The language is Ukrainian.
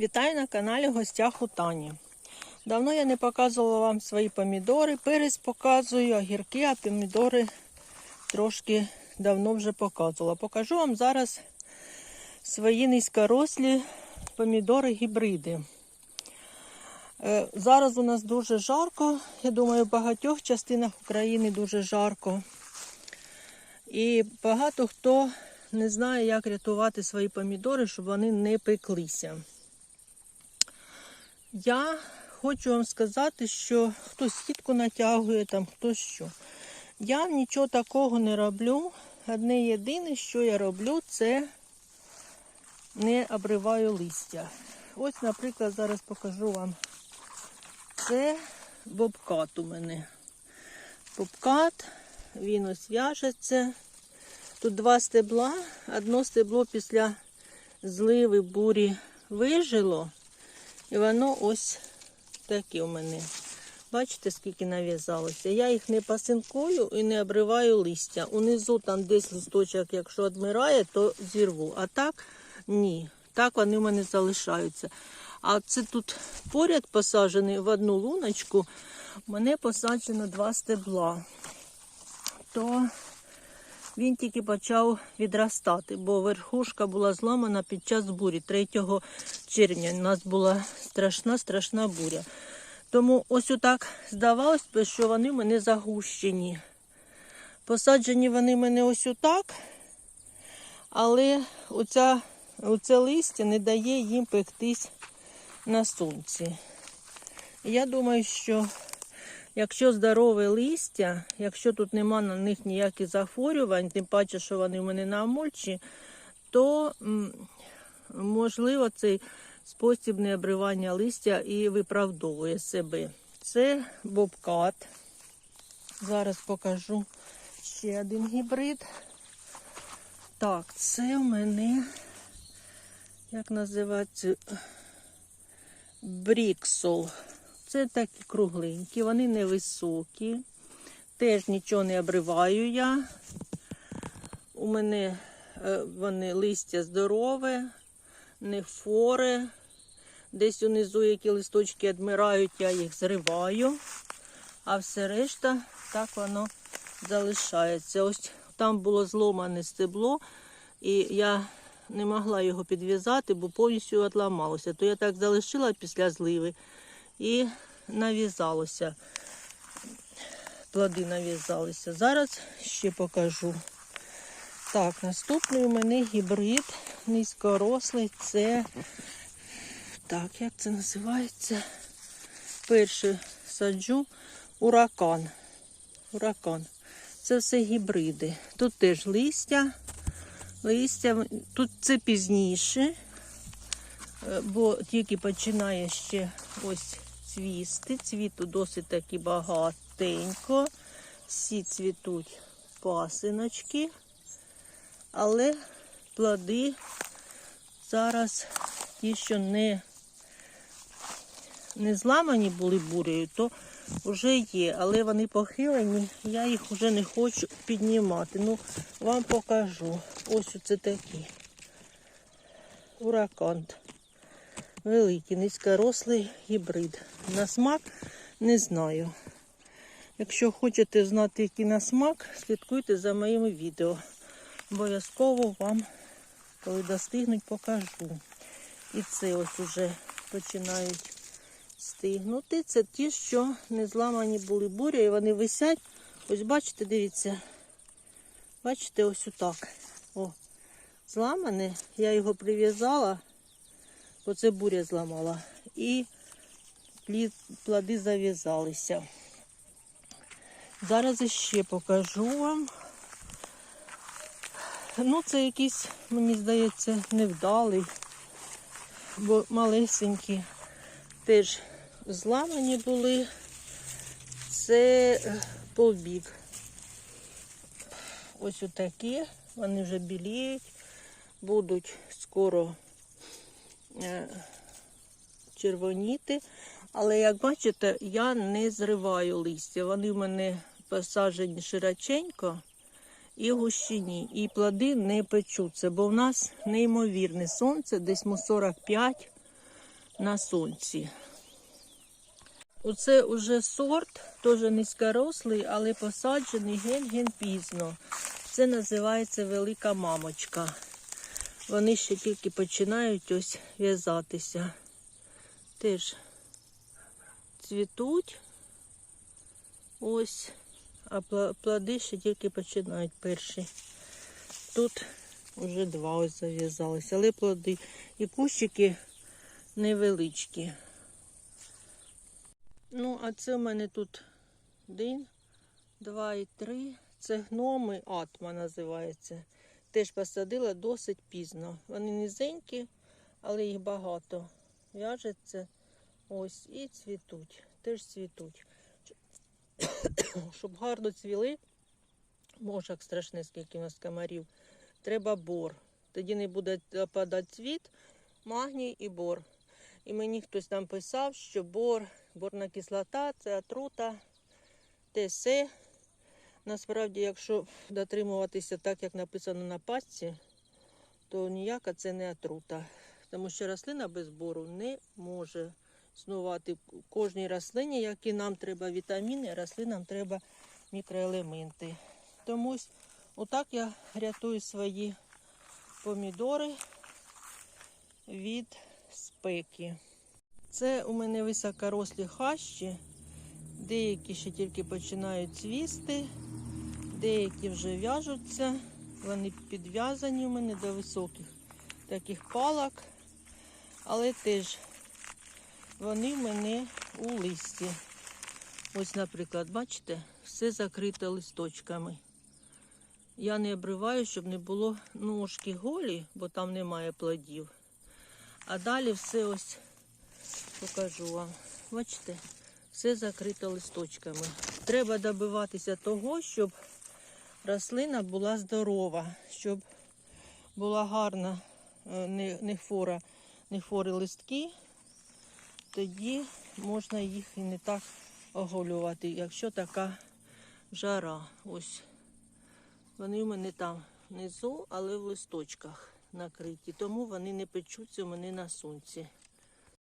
Вітаю на каналі Гостях у Тані. Давно я не показувала вам свої помідори. Перець показую, огірки, а помідори трошки давно вже показувала. Покажу вам зараз свої низькорослі помідори гібриди. Е, Зараз у нас дуже жарко. Я думаю, в багатьох частинах України дуже жарко. І багато хто не знає, як рятувати свої помідори, щоб вони не пеклися. Я хочу вам сказати, що хтось сітку натягує, там хтось що. Я нічого такого не роблю. Одне єдине, що я роблю, це не обриваю листя. Ось, наприклад, зараз покажу вам. Це бобкат у мене. Бобкат, він ось в'яжеться. Тут два стебла. Одно стебло після зливи бурі вижило. І воно ось таке у мене. Бачите, скільки нав'язалося. Я їх не пасинкую і не обриваю листя. Унизу там десь листочок, якщо відмирає, то зірву. А так ні. Так вони в мене залишаються. А це тут поряд посаджений в одну луночку. У мене посаджено два стебла. То він тільки почав відростати, бо верхушка була зламана під час бурі 3 червня. У нас була страшна, страшна буря. Тому ось отак здавалось би, що вони в мене загущені. Посаджені вони в мене ось отак, але оця, оце листя не дає їм пектись на сонці. Я думаю, що Якщо здорове листя, якщо тут нема на них ніяких захворювань, тим паче, що вони в мене на амульчі, то можливо цей спосіб необривання листя і виправдовує себе. Це бобкат. Зараз покажу ще один гібрид. Так, це в мене, як називається, бріксол. Це такі кругленькі, вони невисокі. Теж нічого не обриваю я. У мене е, вони листя здорове, не форе. Десь унизу, які листочки відмирають, я їх зриваю. А все решта так воно залишається. Ось там було зломане стебло, і я не могла його підв'язати, бо повністю відламалося. То я так залишила після зливи і нав'язалося. Плоди нав'язалися. Зараз ще покажу. Так, наступний у мене гібрид низькорослий. Це, так, як це називається? Перший саджу уракан. Уракан. Це все гібриди. Тут теж листя. Листя, тут це пізніше, е, бо тільки починає ще ось цвісти. Цвіту досить таки багатенько. Всі цвітуть пасиночки, але плоди зараз ті, що не, не зламані були бурею, то вже є, але вони похилені, я їх вже не хочу піднімати. Ну, вам покажу. Ось оце такі. Уракант. Великий, низькорослий гібрид. На смак не знаю. Якщо хочете знати, який на смак, слідкуйте за моїми відео. Обов'язково вам, коли достигнуть, покажу. І це ось уже починають стигнути. Це ті, що не зламані були буря, і вони висять. Ось бачите, дивіться. Бачите, ось отак. О, зламане. Я його прив'язала. Оце буря зламала. І плоди зав'язалися. Зараз іще покажу вам. Ну, це якийсь, мені здається, невдалий, бо малесенькі теж зламані були. Це полбік. Ось отакі. Вони вже біліють, будуть скоро Е, червоніти. Але, як бачите, я не зриваю листя. Вони в мене посаджені широченько і гущині. І плоди не печуться, бо в нас неймовірне сонце, десь 45 на сонці. Оце уже сорт, теж низькорослий, але посаджений ген-ген пізно. Це називається велика мамочка. Вони ще тільки починають ось в'язатися. Теж цвітуть. Ось, а плоди ще тільки починають перші. Тут вже два ось зав'язалися, але плоди і кущики невеличкі. Ну, а це в мене тут один, два і три. Це гноми атма називається. Теж посадила досить пізно. Вони низенькі, але їх багато. В'яжеться ось і цвітуть. Теж цвітуть. Щоб гарно цвіли, мошок страшне, скільки у нас комарів, треба бор. Тоді не буде падати цвіт, магній і бор. І мені хтось там писав, що бор, борна кислота це отрута, все. Насправді, якщо дотримуватися так, як написано на пасці, то ніяка це не отрута. Тому що рослина без бору не може існувати. Кожній рослині, як і нам треба вітаміни, рослинам треба мікроелементи. Тому отак я рятую свої помідори від спеки. Це у мене високорослі хащі. Деякі ще тільки починають цвісти, деякі вже в'яжуться. Вони підв'язані у мене до високих таких палок. Але теж вони в мене у листі. Ось, наприклад, бачите, все закрите листочками. Я не обриваю, щоб не було ножки голі, бо там немає плодів. А далі все ось покажу вам. Бачите, все закрито листочками. Треба добиватися того, щоб рослина була здорова, щоб була гарна, е, не, не хвора, не хворі листки. Тоді можна їх і не так оголювати, якщо така жара. Ось вони у мене там внизу, але в листочках накриті, тому вони не печуться у мене на сонці.